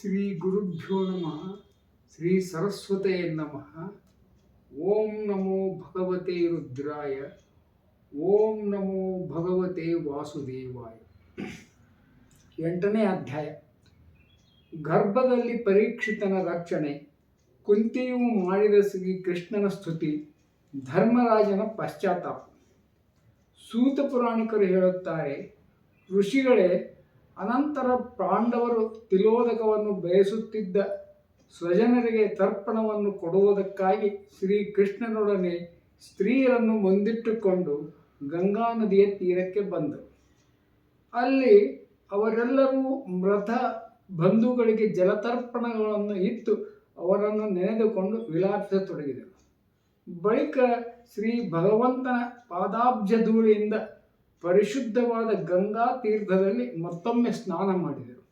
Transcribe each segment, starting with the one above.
ಶ್ರೀ ಗುರುಭ್ಯೋ ನಮಃ ಶ್ರೀ ಸರಸ್ವತೇ ನಮಃ. ಓಂ ನಮೋ ಭಗವತೆ ರುದ್ರಾಯ, ಓಂ ನಮೋ ಭಗವತೆ ವಾಸುದೇವಾಯ. ಎಂಟನೇ ಅಧ್ಯಾಯ. ಗರ್ಭದಲ್ಲಿ ಪರೀಕ್ಷಿತನ ರಕ್ಷಣೆ, ಕುಂತಿಯು ಮಾಡಿದ ಶ್ರೀ ಕೃಷ್ಣನ ಸ್ತುತಿ, ಧರ್ಮರಾಜನ ಪಶ್ಚಾತ್ತಾಪ. ಸೂತ ಪುರಾಣಿಕರು ಹೇಳುತ್ತಾರೆ, ಋಷಿಗಳೇ ಅನಂತರ ಪಾಂಡವರು ತಿಲೋದಕವನ್ನು ಬಯಸುತ್ತಿದ್ದ ಸ್ವಜನರಿಗೆ ತರ್ಪಣವನ್ನು ಕೊಡುವುದಕ್ಕಾಗಿ ಶ್ರೀಕೃಷ್ಣನೊಡನೆ ಸ್ತ್ರೀಯರನ್ನು ಮುಂದಿಟ್ಟುಕೊಂಡು ಗಂಗಾ ನದಿಯ ತೀರಕ್ಕೆ ಬಂದರು. ಅಲ್ಲಿ ಅವರೆಲ್ಲರೂ ಮೃತ ಬಂಧುಗಳಿಗೆ ಜಲತರ್ಪಣಗಳನ್ನು ಇತ್ತು ಅವರನ್ನು ನೆನೆದುಕೊಂಡು ವಿಲಾಪಿಸತೊಡಗಿದರು. ಬಳಿಕ ಶ್ರೀ ಭಗವಂತನ ಪಾದಾಬ್ಜ ಧೂಳಿಯಿಂದ ಪರಿಶುದ್ಧವಾದ ಗಂಗಾ ತೀರ್ಥದಲ್ಲಿ ಮತ್ತೊಮ್ಮೆ ಸ್ನಾನ ಮಾಡಿದರು.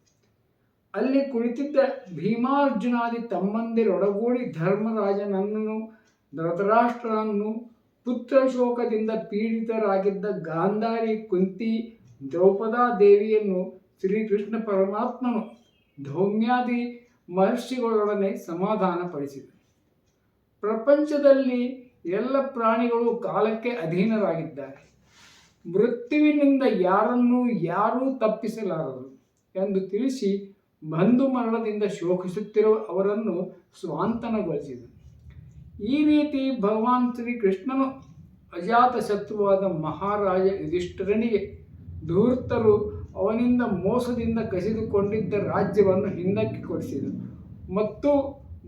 ಅಲ್ಲಿ ಕುಳಿತಿದ್ದ ಭೀಮಾರ್ಜುನಾದಿ ತಮ್ಮಂದಿರೊಡಗೂಡಿ ಧರ್ಮರಾಜನನ್ನು, ಧೃತರಾಷ್ಟ್ರನನ್ನು ಪುತ್ರ ಶೋಕದಿಂದ ಪೀಡಿತರಾಗಿದ್ದ ಗಾಂಧಾರಿ ಕುಂತಿ ದ್ರೌಪದಾ ದೇವಿಯನ್ನು ಶ್ರೀಕೃಷ್ಣ ಪರಮಾತ್ಮನು ಧೌಮ್ಯಾದಿ ಮಹರ್ಷಿಗಳೊಡನೆ ಸಮಾಧಾನಪಡಿಸಿದರು ಪ್ರಪಂಚದಲ್ಲಿ ಎಲ್ಲ ಪ್ರಾಣಿಗಳು ಕಾಲಕ್ಕೆ ಅಧೀನರಾಗಿದ್ದಾರೆ. ಮೃತ್ಯುವಿನಿಂದ ಯಾರನ್ನು ಯಾರೂ ತಪ್ಪಿಸಲಾರರು ಎಂದು ತಿಳಿಸಿ ಬಂಧು ಮರಣದಿಂದ ಶೋಕಿಸುತ್ತಿರುವ ಅವರನ್ನು ಸ್ವಾಂತನಗೊಳಿಸಿದರು. ಈ ರೀತಿ ಭಗವಾನ್ ಶ್ರೀ ಕೃಷ್ಣನು ಅಜಾತ ಶತ್ರುವಾದ ಮಹಾರಾಜ ಯುಧಿಷ್ಠರನಿಗೆ ಧೂರ್ತರು ಅವನಿಂದ ಮೋಸದಿಂದ ಕಸಿದುಕೊಂಡಿದ್ದ ರಾಜ್ಯವನ್ನು ಹಿಂದಕ್ಕೆ ಕೊಡಿಸಿದರು ಮತ್ತು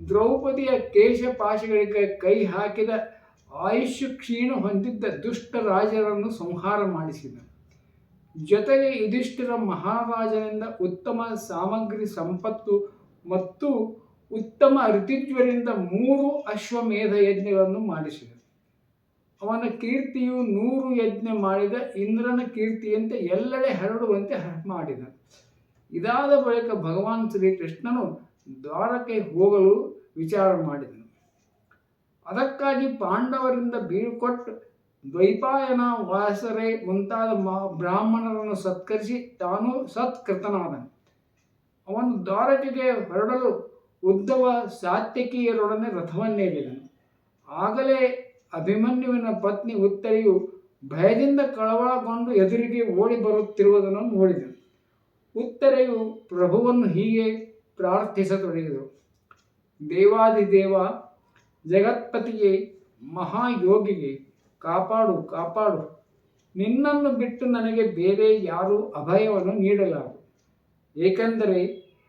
ದ್ರೌಪದಿಯ ಕೇಶಪಾಶಗಳಿಗೆ ಕೈ ಹಾಕಿದ ಆಯುಷ್ಯ ಕ್ಷೀಣ ಹೊಂದಿದ್ದ ದುಷ್ಟ ರಾಜರನ್ನು ಸಂಹಾರ ಮಾಡಿಸಿದನು. ಜೊತೆಗೆ ಯುಧಿಷ್ಠಿರ ಮಹಾರಾಜನಿಂದ ಉತ್ತಮ ಸಾಮಗ್ರಿ, ಸಂಪತ್ತು ಮತ್ತು ಉತ್ತಮ ಋತಿಜ್ವರಿಂದ ಮೂರು ಅಶ್ವಮೇಧ ಯಜ್ಞಗಳನ್ನು ಮಾಡಿಸಿದನು. ಅವನ ಕೀರ್ತಿಯು ನೂರು ಯಜ್ಞ ಮಾಡಿದ ಇಂದ್ರನ ಕೀರ್ತಿಯಂತೆ ಎಲ್ಲೆಡೆ ಹರಡುವಂತೆ ಮಾಡಿದನು. ಇದಾದ ಬಳಿಕ ಭಗವಾನ್ ಶ್ರೀಕೃಷ್ಣನು ದ್ವಾರಕ್ಕೆ ಹೋಗಲು ವಿಚಾರ ಮಾಡಿದನು. ಅದಕ್ಕಾಗಿ ಪಾಂಡವರಿಂದ ಬೀಳ್ಕೊಟ್ಟು ದ್ವೈಪಾಯನ ವಾಸರೆ ಮುಂತಾದ ಬ್ರಾಹ್ಮಣರನ್ನು ಸತ್ಕರಿಸಿ ತಾನು ಸತ್ಕೃತನಾದನು. ಅವನು ದ್ವಾರಕೆಗೆ ಹೊರಡಲು ಉದ್ದವ ಸಾತ್ಯಕಿಯರೊಡನೆ ರಥವನ್ನೇರಿದನು ಆಗಲೇ ಅಭಿಮನ್ಯುವಿನ ಪತ್ನಿ ಉತ್ತರಿಯು ಭಯದಿಂದ ಕಳವಳಗೊಂಡು ಎದುರಿಗೆ ಓಡಿ ಬರುತ್ತಿರುವುದನ್ನು ನೋಡಿದನು. ಉತ್ತರೆಯು ಪ್ರಭುವನ್ನು ಹೀಗೆ ಪ್ರಾರ್ಥಿಸತೊಡಗಿದರು ದೇವಾದಿದೇವ ಜಗತ್ಪತಿಗೆ ಮಹಾಯೋಗಿಗೆ ಕಾಪಾಡು ಕಾಪಾಡು. ನಿನ್ನನ್ನು ಬಿಟ್ಟು ನನಗೆ ಬೇರೆ ಯಾರೂ ಅಭಯವನ್ನು ನೀಡಲಾರು. ಏಕೆಂದರೆ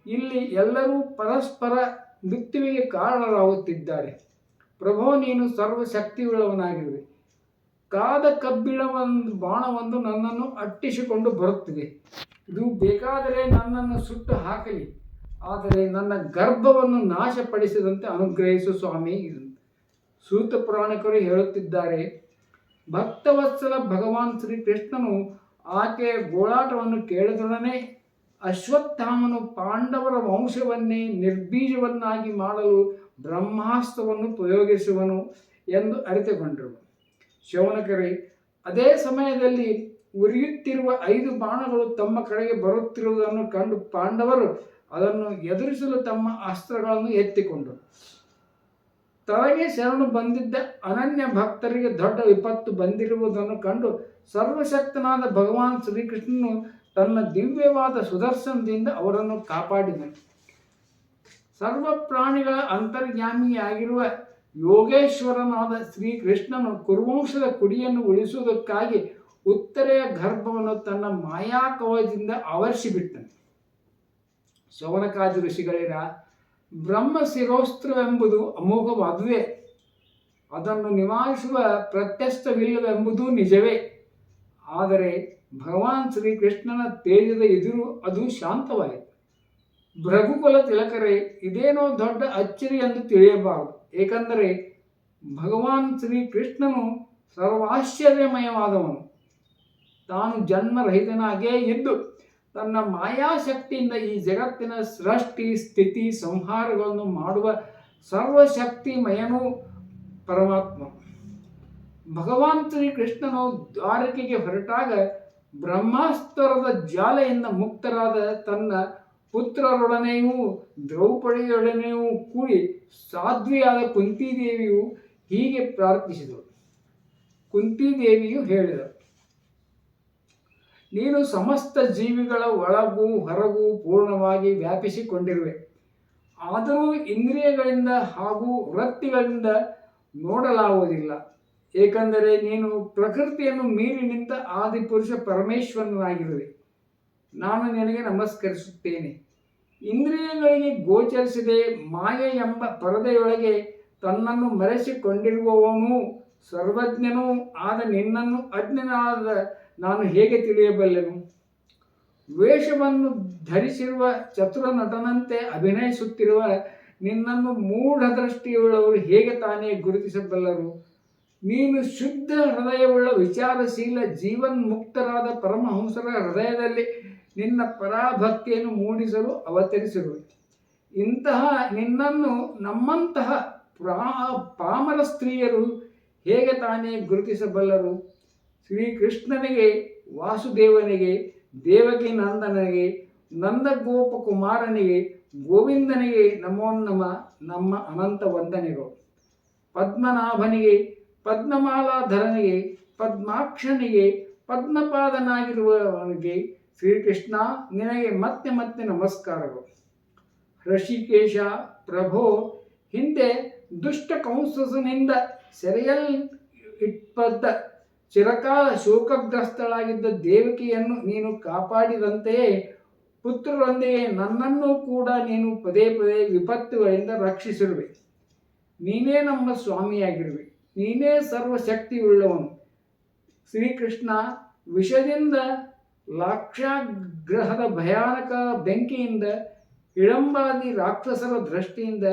ಇಲ್ಲಿ ಎಲ್ಲರೂ ಪರಸ್ಪರ ಮೃತ್ಯುವಿಗೆ ಕಾರಣರಾಗುತ್ತಿದ್ದಾರೆ. ಪ್ರಭೋ, ನೀನು ಸರ್ವಶಕ್ತಿಯುಳ್ಳವನಾಗಿರುವೆ. ಕಾದ ಕಬ್ಬಿಣ ಒಂದು ಬಾಣವೊಂದು ನನ್ನನ್ನು ಅಟ್ಟಿಸಿಕೊಂಡು ಬರುತ್ತಿದೆ. ಇದು ಬೇಕಾದರೆ ನನ್ನನ್ನು ಸುಟ್ಟು ಹಾಕಲಿ. ಆದರೆ ನನ್ನ ಗರ್ಭವನ್ನು ನಾಶಪಡಿಸಿದಂತೆ ಅನುಗ್ರಹಿಸು ಸ್ವಾಮಿ ಸೂತ ಪುರಾಣಿಕರು ಹೇಳುತ್ತಿದ್ದಾರೆ, ಭಕ್ತವತ್ಸಲ ಭಗವಾನ್ ಶ್ರೀಕೃಷ್ಣನು ಆಕೆಯ ಗೋಳಾಟವನ್ನು ಕೇಳಿದೊಡನೆ ಅಶ್ವತ್ಥಾಮನು ಪಾಂಡವರ ವಂಶವನ್ನೇ ನಿರ್ಬೀಜವನ್ನಾಗಿ ಮಾಡಲು ಬ್ರಹ್ಮಾಸ್ತ್ರವನ್ನು ಪ್ರಯೋಗಿಸುವನು ಎಂದು ಅರಿತುಕೊಂಡರು. ಶೌನಕರೇ, ಅದೇ ಸಮಯದಲ್ಲಿ ಉರಿಯುತ್ತಿರುವ ಐದು ಬಾಣಗಳು ತಮ್ಮ ಕಡೆಗೆ ಬರುತ್ತಿರುವುದನ್ನು ಕಂಡು ಪಾಂಡವರು ಅದನ್ನು ಎದುರಿಸಲು ತಮ್ಮ ಅಸ್ತ್ರಗಳನ್ನು ಎತ್ತಿಕೊಂಡರು. ತನಗೆ ಶರಣು ಬಂದಿದ್ದ ಅನನ್ಯ ಭಕ್ತರಿಗೆ ದೊಡ್ಡ ವಿಪತ್ತು ಬಂದಿರುವುದನ್ನು ಕಂಡು ಸರ್ವಶಕ್ತನಾದ ಭಗವಾನ್ ಶ್ರೀಕೃಷ್ಣನು ತನ್ನ ದಿವ್ಯವಾದ ಸುದರ್ಶನದಿಂದ ಅವರನ್ನು ಕಾಪಾಡಿದನು. ಸರ್ವ ಪ್ರಾಣಿಗಳ ಅಂತರ್ಯಾಮಿಯಾಗಿರುವ ಯೋಗೇಶ್ವರನಾದ ಶ್ರೀಕೃಷ್ಣನು ಕುರುವಂಶದ ಕುಡಿಯನ್ನು ಉಳಿಸುವುದಕ್ಕಾಗಿ ಉತ್ತರೆಯ ಗರ್ಭವನ್ನು ತನ್ನ ಮಾಯಾ ಕವಚದಿಂದ ಆವರಿಸಿಬಿಟ್ಟನು. ಶವನಕಾದಿ ಋಷಿಗಳಿರ ಬ್ರಹ್ಮ ಶಿರೋಸ್ತ್ರವೆಂಬುದು ಅಮೋಘವಾದುದೇ ಅದನ್ನು ನಿವಾರಿಸುವ ಪ್ರತ್ಯಸ್ಥವಿಲ್ಲವೆಂಬುದು ನಿಜವೇ. ಆದರೆ ಭಗವಾನ್ ಶ್ರೀಕೃಷ್ಣನ ತೇಜದ ಎದುರು ಅದು ಶಾಂತವಾಯಿತು. ಭೃಗುಕುಲ ತಿಲಕರೇ, ಇದೇನೋ ದೊಡ್ಡ ಅಚ್ಚರಿ ಎಂದು ತಿಳಿಯಬಾರದು. ಏಕೆಂದರೆ ಭಗವಾನ್ ಶ್ರೀಕೃಷ್ಣನು ಸರ್ವಾಶ್ಚರ್ಯಮಯವಾದವನು. ತಾನು ಜನ್ಮರಹಿತನಾಗೇ ಇದ್ದು ತನ್ನ ಮಾಯಾಶಕ್ತಿಯಿಂದ ಈ ಜಗತ್ತಿನ ಸೃಷ್ಟಿ, ಸ್ಥಿತಿ, ಸಂಹಾರಗಳನ್ನು ಮಾಡುವ ಸರ್ವಶಕ್ತಿಮಯನು ಪರಮಾತ್ಮ. ಭಗವಾನ್ ಶ್ರೀ ಕೃಷ್ಣನು ದ್ವಾರಕೆಗೆ ಹೊರಟಾಗ ಬ್ರಹ್ಮಾಸ್ತರದ ಜಾಲೆಯಿಂದ ಮುಕ್ತರಾದ ತನ್ನ ಪುತ್ರರೊಡನೆಯೂ, ದ್ರೌಪದಿಯೊಡನೆಯೂ ಕೂಡಿ ಸಾಧ್ವಿಯಾದ ಕುಂತಿದೇವಿಯು ಹೀಗೆ ಪ್ರಾರ್ಥಿಸಿದಳು. ಕುಂತಿದೇವಿಯು ಹೇಳಿದಳು ನೀನು ಸಮಸ್ತ ಜೀವಿಗಳ ಒಳಗೂ ಹೊರಗೂ ಪೂರ್ಣವಾಗಿ ವ್ಯಾಪಿಸಿಕೊಂಡಿರುವೆ. ಆದರೂ ಇಂದ್ರಿಯಗಳಿಂದ ಹಾಗೂ ವೃತ್ತಿಗಳಿಂದ ನೋಡಲಾಗುವುದಿಲ್ಲ. ಏಕೆಂದರೆ ನೀನು ಪ್ರಕೃತಿಯನ್ನು ಮೀರಿ ನಿಂತ ಆದಿಪುರುಷ ಪರಮೇಶ್ವರನಾಗಿರುವೆ. ನಾನು ನಿನಗೆ ನಮಸ್ಕರಿಸುತ್ತೇನೆ. ಇಂದ್ರಿಯಗಳಿಗೆ ಗೋಚರಿಸದೆ ಮಾಯೆ ಎಂಬ ಪರದೆಯೊಳಗೆ ತನ್ನನ್ನು ಮರೆಸಿಕೊಂಡಿರುವವನು ಸರ್ವಜ್ಞನೂ ಆದ ನಿನ್ನನ್ನು ಅಜ್ಞನಾದ ನಾನು ಹೇಗೆ ತಿಳಿಯಬಲ್ಲೆನು ವೇಷವನ್ನು ಧರಿಸಿರುವ ಚತುರ ನಟನಂತೆ ಅಭಿನಯಿಸುತ್ತಿರುವ ನಿನ್ನನ್ನು ಮೂಢದೃಷ್ಟಿಯುಳ್ಳವರು ಹೇಗೆ ತಾನೇ ಗುರುತಿಸಬಲ್ಲರು? ನೀನು ಶುದ್ಧ ಹೃದಯವುಳ್ಳ ವಿಚಾರಶೀಲ ಜೀವನ್ಮುಕ್ತರಾದ ಪರಮಹಂಸರ ಹೃದಯದಲ್ಲಿ ನಿನ್ನ ಪರಾಭಕ್ತಿಯನ್ನು ಮೂಡಿಸಲು ಅವತರಿಸಿರುವೆ ಇಂತಹ ನಿನ್ನನ್ನು ನಮ್ಮಂತಹ ಪ್ರಾ ಪಾಮರ ಸ್ತ್ರೀಯರು ಹೇಗೆ ತಾನೇ ಗುರುತಿಸಬಲ್ಲರು? ಶ್ರೀಕೃಷ್ಣನಿಗೆ, ವಾಸುದೇವನಿಗೆ, ದೇವಕಿ ನಂದನಿಗೆ, ನಂದಗೋಪಕುಮಾರನಿಗೆ, ಗೋವಿಂದನಿಗೆ ನಮೋ ನಮ ನಮ್ಮ ಅನಂತ ವಂದನೆಗಳು. ಪದ್ಮನಾಭನಿಗೆ, ಪದ್ಮಮಾಲಾಧರನಿಗೆ, ಪದ್ಮಾಕ್ಷನಿಗೆ, ಪದ್ಮಪಾದನಾಗಿರುವವನಿಗೆ ಶ್ರೀಕೃಷ್ಣ ನಿನಗೆ ಮತ್ತೆ ಮತ್ತೆ ನಮಸ್ಕಾರಗಳು. ಋಷಿಕೇಶ ಪ್ರಭೋ, ಹಿಂದೆ ದುಷ್ಟ ಕಂಸನಿಂದ ಸೆರೆಯಲ್ ಇಟ್ಪದ್ದ ಚಿರಕಾಲ ಶೋಕಗ್ರಸ್ತಳಾಗಿದ್ದ ದೇವಕಿಯನ್ನು ನೀನು ಕಾಪಾಡಿದಂತೆಯೇ ಪುತ್ರರೊಂದಿಗೆ ನನ್ನನ್ನು ಕೂಡ ನೀನು ಪದೇ ಪದೇ ವಿಪತ್ತುಗಳಿಂದ ರಕ್ಷಿಸಿರುವೆ. ನೀನೇ ನಮ್ಮ ಸ್ವಾಮಿಯಾಗಿರುವೆ. ನೀನೇ ಸರ್ವಶಕ್ತಿಯುಳ್ಳವನು. ಶ್ರೀಕೃಷ್ಣ ವಿಷದಿಂದ ಲಾಕ್ಷಾಗ್ರಹದ ಭಯಾನಕ ಬೆಂಕಿಯಿಂದ, ಇಳಂಬಾದಿ ರಾಕ್ಷಸರ ದೃಷ್ಟಿಯಿಂದ,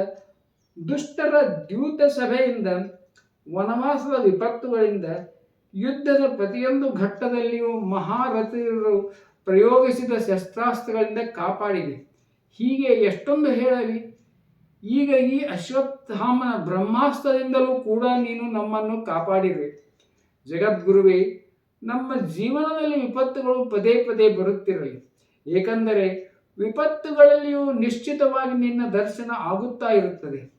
ದುಷ್ಟರ ದ್ಯೂತ ಸಭೆಯಿಂದ ವನವಾಸದ ವಿಪತ್ತುಗಳಿಂದ ಯುದ್ಧದ ಪ್ರತಿಯೊಂದು ಘಟ್ಟದಲ್ಲಿಯೂ ಮಹಾರಥರು ಪ್ರಯೋಗಿಸಿದ ಶಸ್ತ್ರಾಸ್ತ್ರಗಳಿಂದ ಕಾಪಾಡಿದೆ. ಹೀಗೆ ಎಷ್ಟೊಂದು ಹೇಳಲಿ. ಈಗ ಈ ಅಶ್ವತ್ಥಾಮನ ಬ್ರಹ್ಮಾಸ್ತ್ರದಿಂದಲೂ ಕೂಡ ನೀನು ನಮ್ಮನ್ನು ಕಾಪಾಡಿದೆ ಜಗದ್ಗುರುವೇ, ನಮ್ಮ ಜೀವನದಲ್ಲಿ ವಿಪತ್ತುಗಳು ಪದೇ ಪದೇ ಬರುತ್ತಿರಲಿ. ಏಕೆಂದರೆ ವಿಪತ್ತುಗಳಲ್ಲಿಯೂ ನಿಶ್ಚಿತವಾಗಿ ನಿನ್ನ ದರ್ಶನ ಆಗುತ್ತಾ ಇರುತ್ತದೆ.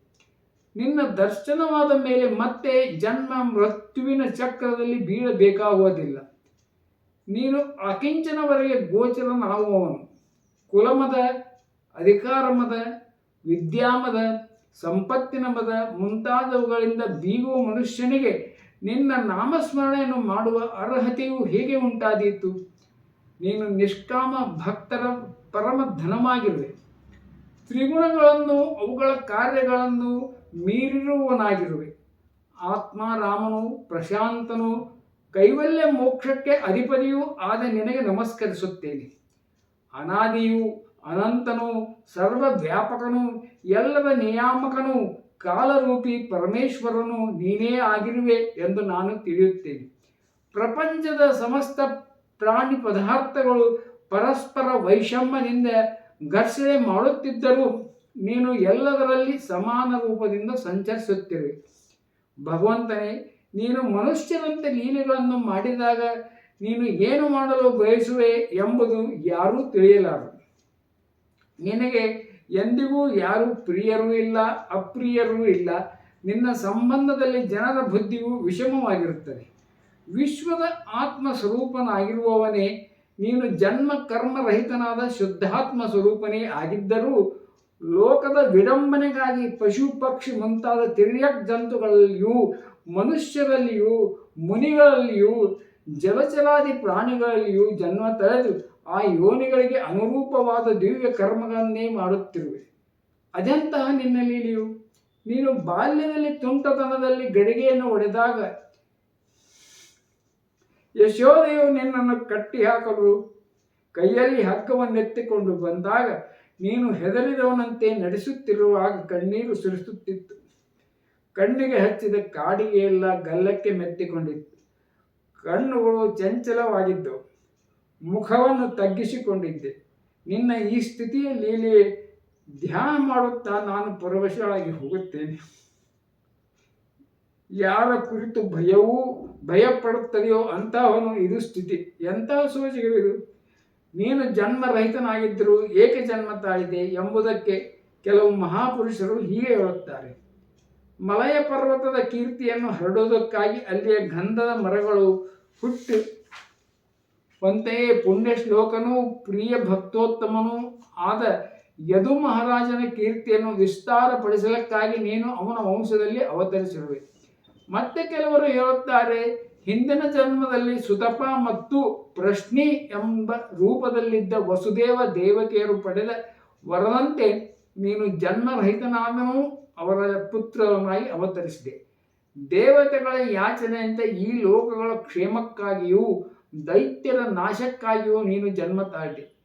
ನಿನ್ನ ದರ್ಶನವಾದ ಮೇಲೆ ಮತ್ತೆ ಜನ್ಮ ಮೃತ್ಯುವಿನ ಚಕ್ರದಲ್ಲಿ ಬೀಳಬೇಕಾಗುವುದಿಲ್ಲ. ನೀನು ಅಕಿಂಚನವರೆಗೆ ಗೋಚರನಾಗುವವನು. ಕುಲಮದ, ಅಧಿಕಾರಮದ, ವಿದ್ಯಾಮದ ಸಂಪತ್ತಿನ ಮದ ಮುಂತಾದವುಗಳಿಂದ ಬೀಗುವ ಮನುಷ್ಯನಿಗೆ ನಿನ್ನ ನಾಮಸ್ಮರಣೆಯನ್ನು ಮಾಡುವ ಅರ್ಹತೆಯು ಹೇಗೆ ಉಂಟಾದೀತು? ನೀನು ನಿಷ್ಕಾಮ ಭಕ್ತರ ಪರಮ ಧನವಾಗಿರುವೆ ತ್ರಿಗುಣಗಳನ್ನು, ಅವುಗಳ ಕಾರ್ಯಗಳನ್ನು ಮೀರಿರುವನಾಗಿರುವೆ ಆತ್ಮಾರಾಮನು ಪ್ರಶಾಂತನು, ಕೈವಲ್ಯ ಮೋಕ್ಷಕ್ಕೆ ಅಧಿಪತಿಯೂ ಆದ ನಿನಗೆ ನಮಸ್ಕರಿಸುತ್ತೇನೆ. ಅನಾದಿಯು ಅನಂತನು, ಸರ್ವವ್ಯಾಪಕನು, ಎಲ್ಲವ ನಿಯಾಮಕನು, ಕಾಲರೂಪಿ ಪರಮೇಶ್ವರನು ನೀನೇ ಆಗಿರುವೆ ಎಂದು ನಾನು ತಿಳಿಯುತ್ತೇನೆ. ಪ್ರಪಂಚದ ಸಮಸ್ತ ಪ್ರಾಣಿ ಪದಾರ್ಥಗಳು ಪರಸ್ಪರ ವೈಷಮ್ಯದಿಂದ ಘರ್ಷಣೆ ಮಾಡುತ್ತಿದ್ದರೂ ನೀನು ಎಲ್ಲದರಲ್ಲಿ ಸಮಾನ ರೂಪದಿಂದ ಸಂಚರಿಸುತ್ತಿರುವೆ. ಭಗವಂತನೇ, ನೀನು ಮನುಷ್ಯನಂತೆ ಲೀಲೆಗಳನ್ನು ಮಾಡಿದಾಗ ನೀನು ಏನು ಮಾಡಲು ಬಯಸುವೆ ಎಂಬುದು ಯಾರೂ ತಿಳಿಯಲಾರದು. ನಿನಗೆ ಎಂದಿಗೂ ಯಾರು ಪ್ರಿಯರೂ ಇಲ್ಲ, ಅಪ್ರಿಯರೂ ಇಲ್ಲ. ನಿನ್ನ ಸಂಬಂಧದಲ್ಲಿ ಜನರ ಬುದ್ಧಿಯು ವಿಷಮವಾಗಿರುತ್ತದೆ. ವಿಶ್ವದ ಆತ್ಮ ಸ್ವರೂಪನಾಗಿರುವವನೇ ನೀನು ಜನ್ಮ ಕರ್ಮರಹಿತನಾದ ಶುದ್ಧಾತ್ಮ ಸ್ವರೂಪನೇ ಆಗಿದ್ದರೂ ಲೋಕದ ವಿಡಂಬನೆಗಾಗಿ ಪಶು ಪಕ್ಷಿ ಮುಂತಾದ ತಿರ್ಯಕ್ ಜಂತುಗಳಲ್ಲಿಯೂ, ಮನುಷ್ಯರಲ್ಲಿಯೂ, ಮುನಿಗಳಲ್ಲಿಯೂ, ಜಲಚರಾದಿ ಪ್ರಾಣಿಗಳಲ್ಲಿಯೂ ಜನ್ಮ ತಳೆದು ಆ ಯೋನಿಗಳಿಗೆ ಅನುರೂಪವಾದ ದಿವ್ಯ ಕರ್ಮಗಳನ್ನೇ ಮಾಡುತ್ತಿರುವೆ. ಅದೆಂತಹ ನಿನ್ನ ಲೀಲೆಯು? ನೀನು ಬಾಲ್ಯದಲ್ಲಿ ತುಂಟತನದಲ್ಲಿ ಗಡಿಗೆಯನ್ನು ಒಡೆದಾಗ ಯಶೋದೆಯು ನಿನ್ನನ್ನು ಕಟ್ಟಿ ಹಾಕಲು ಕೈಯಲ್ಲಿ ಹಗ್ಗವನ್ನೆತ್ತಿಕೊಂಡು ಬಂದಾಗ ನೀನು ಹೆದರಿದವನಂತೆ ನಡೆಸುತ್ತಿರುವಾಗ ಕಣ್ಣೀರು ಸುರಿಸುತ್ತಿತ್ತು. ಕಣ್ಣಿಗೆ ಹಚ್ಚಿದ ಕಾಡಿಗೆ ಎಲ್ಲ ಗಲ್ಲಕ್ಕೆ ಮೆತ್ತಿಕೊಂಡಿತ್ತು. ಕಣ್ಣುಗಳು ಚಂಚಲವಾಗಿದ್ದವು. ಮುಖವನ್ನು ತಗ್ಗಿಸಿಕೊಂಡಿದ್ದೆ. ನಿನ್ನ ಈ ಸ್ಥಿತಿಯಲ್ಲಿ ಧ್ಯಾನ ಮಾಡುತ್ತಾ ನಾನು ಪರವಶಳಾಗಿ ಹೋಗುತ್ತೇನೆ. ಯಾರ ಕುರಿತು ಭಯವೂ ಭಯಪಡುತ್ತದೆಯೋ ಅಂತಹವನು ಇದು ಸ್ಥಿತಿ. ಎಂತಹ ಸೋಜಿಗಳಿದು ನೀನು ಜನ್ಮರಹಿತನಾಗಿದ್ದರೂ ಏಕೆ ಜನ್ಮ ತಾಳಿದೆ ಎಂಬುದಕ್ಕೆ ಕೆಲವು ಮಹಾಪುರುಷರು ಹೀಗೆ ಹೇಳುತ್ತಾರೆ. ಮಲಯ ಪರ್ವತದ ಕೀರ್ತಿಯನ್ನು ಹರಡೋದಕ್ಕಾಗಿ ಅಲ್ಲಿಯ ಗಂಧದ ಮರಗಳು ಹುಟ್ಟು ಅಂತೆಯೇ ಪುಣ್ಯ ಶ್ಲೋಕನೂ ಪ್ರಿಯ ಭಕ್ತೋತ್ತಮನೂ ಆದ ಯದು ಮಹಾರಾಜನ ಕೀರ್ತಿಯನ್ನು ವಿಸ್ತಾರಪಡಿಸಲಕ್ಕಾಗಿ ನೀನು ಅವನ ವಂಶದಲ್ಲಿ ಅವತರಿಸಿರುವೆ. ಮತ್ತೆ ಕೆಲವರು ಹೇಳುತ್ತಾರೆ ಹಿಂದಿನ ಜನ್ಮದಲ್ಲಿ ಸುತಪ ಮತ್ತು ಪ್ರಶ್ನಿ ಎಂಬ ರೂಪದಲ್ಲಿದ್ದ ವಸುದೇವ ದೇವಕಿಯರು ಪಡೆದ ವರದಂತೆ ನೀನು ಜನ್ಮರಹಿತನಾದನೂ, ಅವರ ಪುತ್ರನಾಗಿ ಅವತರಿಸಿದೆ. ದೇವತೆಗಳ ಯಾಚನೆಯಂತೆ ಈ ಲೋಕಗಳ ಕ್ಷೇಮಕ್ಕಾಗಿಯೂ, ದೈತ್ಯರ ನಾಶಕ್ಕಾಗಿಯೂ ನೀನು ಜನ್ಮ ತಾಳಿ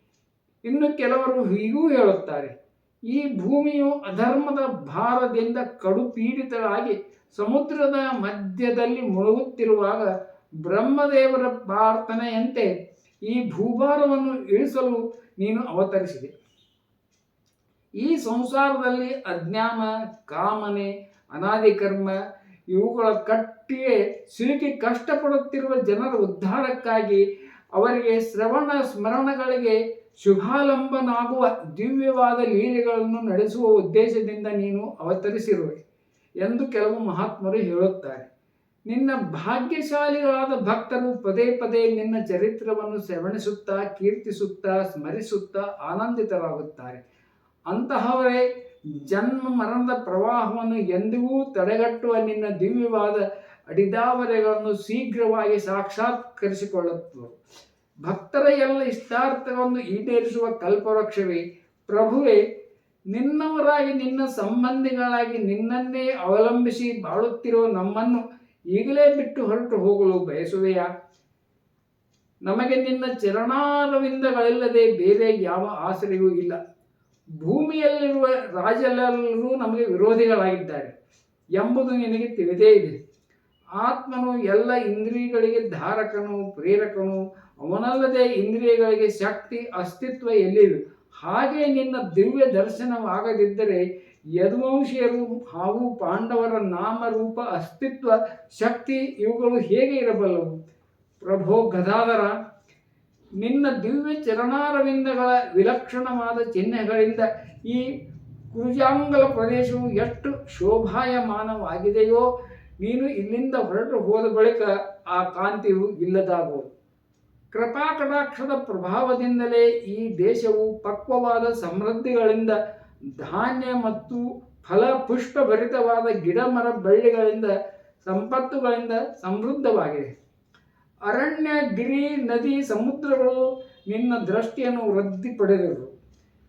ಇನ್ನು ಕೆಲವರು ಹೀಗೂ ಹೇಳುತ್ತಾರೆ ಈ ಭೂಮಿಯು ಅಧರ್ಮದ ಭಾರದಿಂದ ಕಡು ಪೀಡಿತರಾಗಿ ಸಮುದ್ರದ ಮಧ್ಯದಲ್ಲಿ ಮುಳುಗುತ್ತಿರುವಾಗ ಬ್ರಹ್ಮದೇವರ ಪ್ರಾರ್ಥನೆಯಂತೆ ಈ ಭೂಭಾರವನ್ನು ಇಳಿಸಲು ನೀನು ಅವತರಿಸಿದೆ. ಈ ಸಂಸಾರದಲ್ಲಿ ಅಜ್ಞಾನ, ಕಾಮನೆ, ಅನಾದಿ ಕರ್ಮ ಇವುಗಳ ಕಟ್ಟಿಗೆ ಸಿಲುಕಿ ಕಷ್ಟಪಡುತ್ತಿರುವ ಜನರ ಉದ್ಧಾರಕ್ಕಾಗಿ ಅವರಿಗೆ ಶ್ರವಣ ಸ್ಮರಣಗಳಿಗೆ ಶುಭಾಲಂಬನಾಗುವ ದಿವ್ಯವಾದ ಲೀಲೆಗಳನ್ನು ನಡೆಸುವ ಉದ್ದೇಶದಿಂದ ನೀನು ಅವತರಿಸಿರುವೆ ಎಂದು ಕೆಲವು ಮಹಾತ್ಮರು ಹೇಳುತ್ತಾರೆ. ನಿನ್ನ ಭಾಗ್ಯಶಾಲಿಗಳಾದ ಭಕ್ತರು ಪದೇ ಪದೇ ನಿನ್ನ ಚರಿತ್ರವನ್ನು ಶ್ರವಣಿಸುತ್ತಾ, ಕೀರ್ತಿಸುತ್ತಾ, ಸ್ಮರಿಸುತ್ತಾ ಆನಂದಿತರಾಗುತ್ತಾರೆ. ಅಂತಹವರೇ ಜನ್ಮ ಮರಣದ ಪ್ರವಾಹವನ್ನು ಎಂದಿಗೂ ತಡೆಗಟ್ಟುವ ನಿನ್ನ ದಿವ್ಯವಾದ ಅಡಿದಾವರೆಗಳನ್ನು ಶೀಘ್ರವಾಗಿ ಸಾಕ್ಷಾತ್ಕರಿಸಿಕೊಳ್ಳುತ್ತರು. ಭಕ್ತರ ಎಲ್ಲ ಇಷ್ಟಾರ್ಥವನ್ನು ಈಡೇರಿಸುವ ಕಲ್ಪವೃಕ್ಷವೇ. ಪ್ರಭುವೇ, ನಿನ್ನವರಾಗಿ ನಿನ್ನ ಸಂಬಂಧಿಗಳಾಗಿ ನಿನ್ನನ್ನೇ ಅವಲಂಬಿಸಿ ಬಾಳುತ್ತಿರೋ ನಮ್ಮನ್ನು ಈಗಲೇ ಬಿಟ್ಟು ಹೊರಟು ಹೋಗಲು ಬಯಸುವೆಯಾ? ನಮಗೆ ನಿನ್ನ ಚರಣಾರವಿಂದಗಳಿಲ್ಲದೆ ಬೇರೆ ಯಾವ ಆಸರೆಯೂ ಇಲ್ಲ. ಭೂಮಿಯಲ್ಲಿರುವ ರಾಜರೆಲ್ಲರೂ ನಮಗೆ ವಿರೋಧಿಗಳಾಗಿದ್ದಾರೆ ಎಂಬುದು ನಿನಗೆ ತಿಳಿದೇ ಇದೆ. ಆತ್ಮನು ಎಲ್ಲ ಇಂದ್ರಿಯಗಳಿಗೆ ಧಾರಕನು ಪ್ರೇರಕನು ಅವನಲ್ಲದೆ ಇಂದ್ರಿಯಗಳಿಗೆ ಶಕ್ತಿ, ಅಸ್ತಿತ್ವ ಎಲ್ಲಿದೆ? ಹಾಗೆ ನಿನ್ನ ದಿವ್ಯ ದರ್ಶನವಾಗದಿದ್ದರೆ ಯದುವಂಶಿಯರು ಹಾಗೂ ಪಾಂಡವರ ನಾಮರೂಪ, ಅಸ್ತಿತ್ವ, ಶಕ್ತಿ ಇವುಗಳು ಹೇಗೆ ಇರಬಲ್ಲವು? ಪ್ರಭೋ ಗದಾಧರ, ನಿನ್ನ ದಿವ್ಯ ಚರಣಾರವಿಂದಗಳ ವಿಲಕ್ಷಣವಾದ ಚಿಹ್ನೆಗಳಿಂದ ಈ ಕುರುಜಾಂಗಲ ಪ್ರದೇಶವು ಎಷ್ಟು ಶೋಭಾಯಮಾನವಾಗಿದೆಯೋ, ನೀನು ಇಲ್ಲಿಂದ ಹೊರಟು ಹೋದ ಬಳಿಕ ಆ ಕಾಂತಿಯು ಇಲ್ಲದಾಗುವುದು. ಕೃಪಾಕಟಾಕ್ಷದ ಪ್ರಭಾವದಿಂದಲೇ ಈ ದೇಶವು ಪಕ್ವವಾದ ಸಮೃದ್ಧಿಗಳಿಂದ ಧಾನ್ಯ ಮತ್ತು ಫಲ ಪುಷ್ಪಭರಿತವಾದ ಗಿಡ ಮರ ಬಳ್ಳಿಗಳಿಂದ ಸಂಪತ್ತುಗಳಿಂದ ಸಮೃದ್ಧವಾಗಿದೆ. ಅರಣ್ಯ, ಗಿರಿ, ನದಿ, ಸಮುದ್ರಗಳು ನಿನ್ನ ದೃಷ್ಟಿಯನ್ನು ವೃದ್ಧಿ ಪಡೆದರು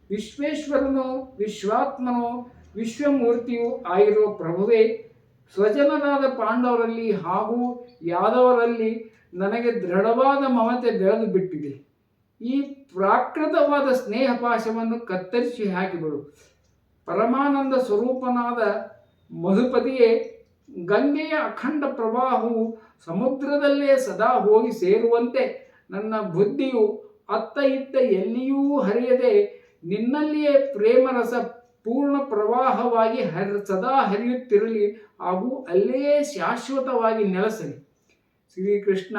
ವಿಶ್ವೇಶ್ವರನು, ವಿಶ್ವಾತ್ಮನು, ವಿಶ್ವಮೂರ್ತಿಯು ಆಗಿರುವ ಪ್ರಭುವೇ ಸ್ವಜನರಾದ ಪಾಂಡವರಲ್ಲಿ ಹಾಗೂ ಯಾದವರಲ್ಲಿ ನನಗೆ ದೃಢವಾದ ಮಮತೆ ಬೆಳೆದು ಬಿಟ್ಟಿದೆ. ಈ ಪ್ರಾಕೃತವಾದ ಸ್ನೇಹ ಪಾಶವನ್ನು ಕತ್ತರಿಸಿ ಹಾಕಿಬಿಡು. ಪರಮಾನಂದ ಸ್ವರೂಪನಾದ ಮಧುಪತಿಯೇ, ಗಂಗೆಯ ಅಖಂಡ ಪ್ರವಾಹವು ಸಮುದ್ರದಲ್ಲೇ ಸದಾ ಹೋಗಿ ಸೇರುವಂತೆ ನನ್ನ ಬುದ್ಧಿಯು ಅತ್ತ ಇತ್ತ ಎಲ್ಲಿಯೂ ಹರಿಯದೆ ನಿನ್ನಲ್ಲಿಯೇ ಪ್ರೇಮರಸ ಪೂರ್ಣ ಪ್ರವಾಹವಾಗಿ ಹರಿ, ಸದಾ ಹರಿಯುತ್ತಿರಲಿ ಹಾಗೂ ಅಲ್ಲಿಯೇ ಶಾಶ್ವತವಾಗಿ ನೆಲೆಸಲಿ. ಶ್ರೀಕೃಷ್ಣ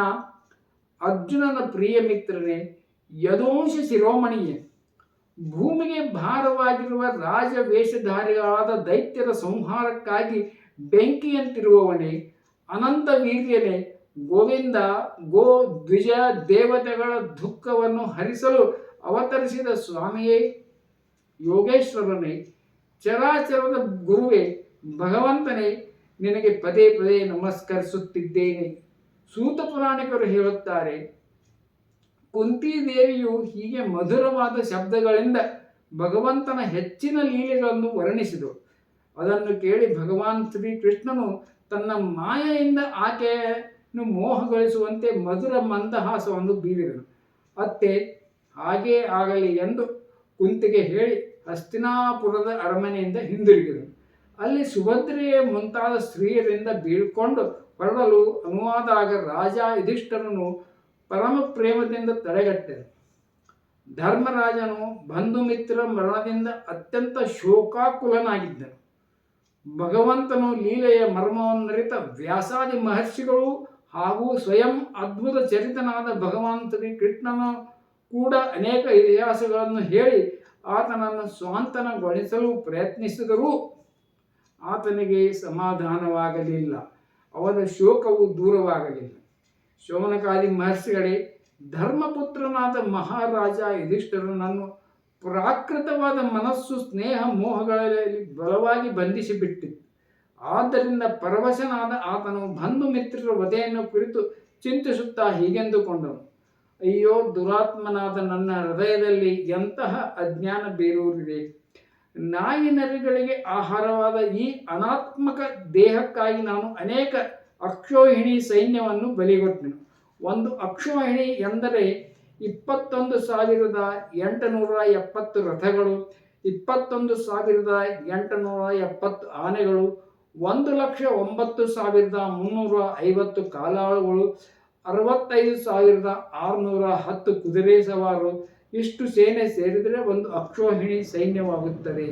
ಅರ್ಜುನನ ಪ್ರಿಯ ಮಿತ್ರನೇ, ಯದೋಂಶ ಶಿರೋಮಣಿಯೇ, ಭೂಮಿಗೆ ಭಾರವಾಗಿರುವ ರಾಜ ವೇಷಧಾರಿಗಳಾದ ದೈತ್ಯರ ಸಂಹಾರಕ್ಕಾಗಿ ಬೆಂಕಿಯಂತಿರುವವನೇ, ಅನಂತ ವೀರ್ಯನೇ, ಗೋವಿಂದ, ಗೋ ದ್ವಿಜ ದೇವತೆಗಳ ದುಃಖವನ್ನು ಹರಿಸಲು ಅವತರಿಸಿದ ಸ್ವಾಮಿಯೇ, ಯೋಗೇಶ್ವರನೇ, ಚರಾಚರದ ಗುರುವೇ, ಭಗವಂತನೇ, ನಿನಗೆ ಪದೇ ಪದೇ ನಮಸ್ಕರಿಸುತ್ತಿದ್ದೇನೆ. ಸೂತ ಪುರಾಣಿಕರು ಹೇಳುತ್ತಾರೆ ಕುಂತಿದೇವಿಯು ಹೀಗೆ ಮಧುರವಾದ ಶಬ್ದಗಳಿಂದ ಭಗವಂತನ ಹೆಚ್ಚಿನ ಲೀಲೆಗಳನ್ನು ವರ್ಣಿಸಿದರು ಅದನ್ನು ಕೇಳಿ ಭಗವಾನ್ ಶ್ರೀಕೃಷ್ಣನು ತನ್ನ ಮಾಯೆಯಿಂದ ಆಕೆಯನ್ನು ಮೋಹಗೊಳಿಸುವಂತೆ ಮಧುರ ಮಂದಹಾಸವನ್ನು ಬೀರಿದನು. ಅತ್ತೆ, ಹಾಗೇ ಆಗಲಿ ಎಂದು ಕುಂತಿಗೆ ಹೇಳಿ ಹಸ್ತಿನಾಪುರದ ಅರಮನೆಯಿಂದ ಹಿಂದಿರುಗಿದನು. ಅಲ್ಲಿ ಸುಭದ್ರೆಯೇ ಮುಂತಾದ ಸ್ತ್ರೀಯರಿಂದ ಬೀಳ್ಕೊಂಡು ಹೊರಡಲು ಅನುವಾದಾಗ ರಾಜ ಯುಧಿಷ್ಠರನು ಪರಮ ಪ್ರೇಮದಿಂದ ತಡೆಗಟ್ಟೆನು. ಧರ್ಮರಾಜನು ಬಂಧು ಮಿತ್ರ ಮರಣದಿಂದ ಅತ್ಯಂತ ಶೋಕಾಕುಲನಾಗಿದ್ದನು. ಭಗವಂತನು ಲೀಲೆಯ ಮರ್ಮವನ್ನರಿತ ವ್ಯಾಸಾದಿ ಮಹರ್ಷಿಗಳು ಹಾಗೂ ಸ್ವಯಂ ಅದ್ಭುತ ಚರಿತನಾದ ಭಗವಂತ ಕೃಷ್ಣನು ಕೂಡ ಅನೇಕ ಇತಿಹಾಸಗಳನ್ನು ಹೇಳಿ ಆತನನ್ನು ಸ್ವಾಂತನಗೊಳಿಸಲು ಪ್ರಯತ್ನಿಸಿದರೂ ಆತನಿಗೆ ಸಮಾಧಾನವಾಗಲಿಲ್ಲ. ಅವನ ಶೋಕವು ದೂರವಾಗಲಿಲ್ಲ. ಶೋಮನಕಾಲಿ ಮಹರ್ಷಿಗಳೇ, ಧರ್ಮಪುತ್ರನಾದ ಮಹಾರಾಜ ಯುಧಿಷ್ಠರನನ್ನು ಪ್ರಾಕೃತವಾದ ಮನಸ್ಸು, ಸ್ನೇಹ, ಮೋಹಗಳಲ್ಲಿ ಬಲವಾಗಿ ಬಂಧಿಸಿಬಿಟ್ಟಿತ್ತು ಆದ್ದರಿಂದ ಪರವಶನಾದ ಆತನು ಬಂಧು ಮಿತ್ರರ ವಧೆಯನ್ನು ಕುರಿತು ಚಿಂತಿಸುತ್ತಾ ಹೀಗೆಂದುಕೊಂಡನು. ಅಯ್ಯೋ ದುರಾತ್ಮನಾದ ನನ್ನ ಹೃದಯದಲ್ಲಿ ಎಂತಹ ಅಜ್ಞಾನ ಬೇರೂರಿದೆ. ನಾಯಿ ನರಿಗಳಿಗೆ ಆಹಾರವಾದ ಈ ಅನಾತ್ಮಕ ದೇಹಕ್ಕಾಗಿ ನಾನು ಅನೇಕ ಅಕ್ಷೋಹಿಣಿ ಸೈನ್ಯವನ್ನು ಬಲಿಗೊಟ್ಟೆನು ಒಂದು ಅಕ್ಷೋಹಿಣಿ ಎಂದರೆ ಇಪ್ಪತ್ತೊಂದು ಸಾವಿರದ ಎಂಟುನೂರ ಎಪ್ಪತ್ತು ರಥಗಳು, ಇಪ್ಪತ್ತೊಂದು ಸಾವಿರದ ಎಂಟುನೂರ ಎಪ್ಪತ್ತು ಆನೆಗಳು, ಒಂದು ಲಕ್ಷ ಒಂಬತ್ತು ಸಾವಿರದ ಮುನ್ನೂರ ಐವತ್ತು ಕಾಲಾಳುಗಳು, ಅರವತ್ತೈದು ಸಾವಿರದ ಆರುನೂರ ಹತ್ತು ಕುದುರೆ ಸವಾರು ಇಷ್ಟು ಸೇನೆ ಸೇರಿದರೆ ಒಂದು ಅಕ್ಷೋಹಿಣಿ ಸೈನ್ಯವಾಗುತ್ತದೆ.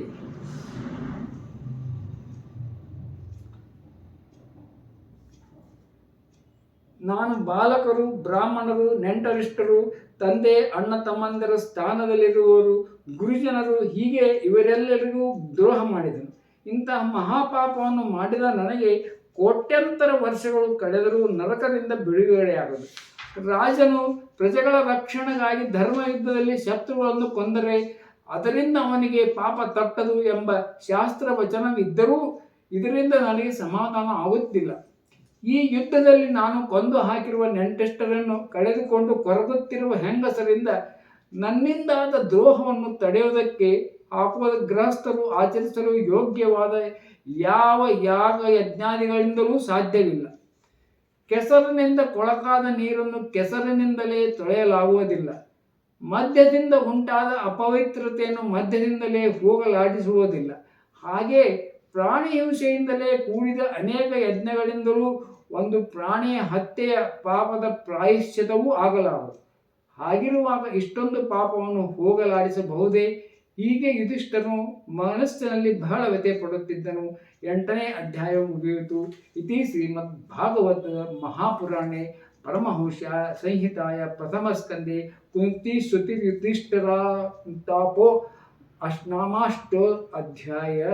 ನಾನು ಬಾಲಕರು, ಬ್ರಾಹ್ಮಣರು, ನೆಂಟರಿಷ್ಟರು, ತಂದೆ, ಅಣ್ಣ ತಮ್ಮಂದರ ಸ್ಥಾನದಲ್ಲಿರುವವರು, ಗುರುಜನರು ಹೀಗೆ ಇವರೆಲ್ಲರಿಗೂ ದ್ರೋಹ ಮಾಡಿದನು ಇಂತಹ ಮಹಾಪಾಪವನ್ನು ಮಾಡಿದ ನನಗೆ ಕೋಟ್ಯಂತರ ವರ್ಷಗಳು ಕಳೆದರೂ ನರಕದಿಂದ ಬಿಡುಗಡೆಯಾಗದು. ರಾಜನು ಪ್ರಜೆಗಳ ರಕ್ಷಣೆಗಾಗಿ ಧರ್ಮ ಯುದ್ಧದಲ್ಲಿ ಶತ್ರುಗಳನ್ನು ಕೊಂದರೆ ಅದರಿಂದ ಅವನಿಗೆ ಪಾಪ ತಟ್ಟದು ಎಂಬ ಶಾಸ್ತ್ರ ವಚನವಿದ್ದರೂ ಇದರಿಂದ ನನಗೆ ಸಮಾಧಾನ ಆಗುತ್ತಿಲ್ಲ. ಈ ಯುದ್ಧದಲ್ಲಿ ನಾನು ಕೊಂದು ಹಾಕಿರುವ ನೆಂಟೆಷ್ಟರನ್ನು ಕಳೆದುಕೊಂಡು ಕೊರಗುತ್ತಿರುವ ಹೆಂಗಸರಿಂದ ನನ್ನಿಂದಾದ ದ್ರೋಹವನ್ನು ತಡೆಯುವುದಕ್ಕೆ ಹಾಕುವ ಗೃಹಸ್ಥರು ಆಚರಿಸಲು ಯೋಗ್ಯವಾದ ಯಾವ ಯಾಗ ಯಜ್ಞಾದಿಗಳಿಂದಲೂ ಸಾಧ್ಯವಿಲ್ಲ. ಕೆಸರಿನಿಂದ ಕೊಳಕಾದ ನೀರನ್ನು ಕೆಸರಿನಿಂದಲೇ ತೊಳೆಯಲಾಗುವುದಿಲ್ಲ. ಮದ್ಯದಿಂದ ಉಂಟಾದ ಅಪವಿತ್ರತೆಯನ್ನು ಮದ್ಯದಿಂದಲೇ ಹೋಗಲಾಡಿಸುವುದಿಲ್ಲ. ಹಾಗೆ ಪ್ರಾಣಿ ಹಿಂಸೆಯಿಂದಲೇ ಕೂಡಿದ ಅನೇಕ ಯಜ್ಞಗಳಿಂದಲೂ ಒಂದು ಪ್ರಾಣಿಯ ಹತ್ಯೆಯ ಪಾಪದ ಪ್ರಾಯಶ್ಚಿತವೂ ಆಗಲಾರದು. ಹಾಗಿರುವಾಗ ಇಷ್ಟೊಂದು ಪಾಪವನ್ನು ಹೋಗಲಾಡಿಸಬಹುದೇ? ಹೀಗೆ ಯುಧಿಷ್ಠನು ಮನಸ್ಸಿನಲ್ಲಿ ಬಹಳ ವ್ಯಥೆ ಪಡುತ್ತಿದ್ದನು. ಎಂಟನೇ ಅಧ್ಯಾಯ ಮುಗಿಯಿತು. ಇತಿ ಶ್ರೀಮದ್ ಭಾಗವತ ಮಹಾಪುರಾಣೆ ಪರಮಹಂಸ ಸಂಹಿತಾಯ ಪ್ರಥಮ ಸ್ಕಂದೆ ಕುಂತಿ ಶ್ರುತಿ ಯುಧಿಷ್ಠರ, ತಾಪೋ ಅಷ್ಟಾಮಾಷ್ಟೋ ಅಧ್ಯಾಯ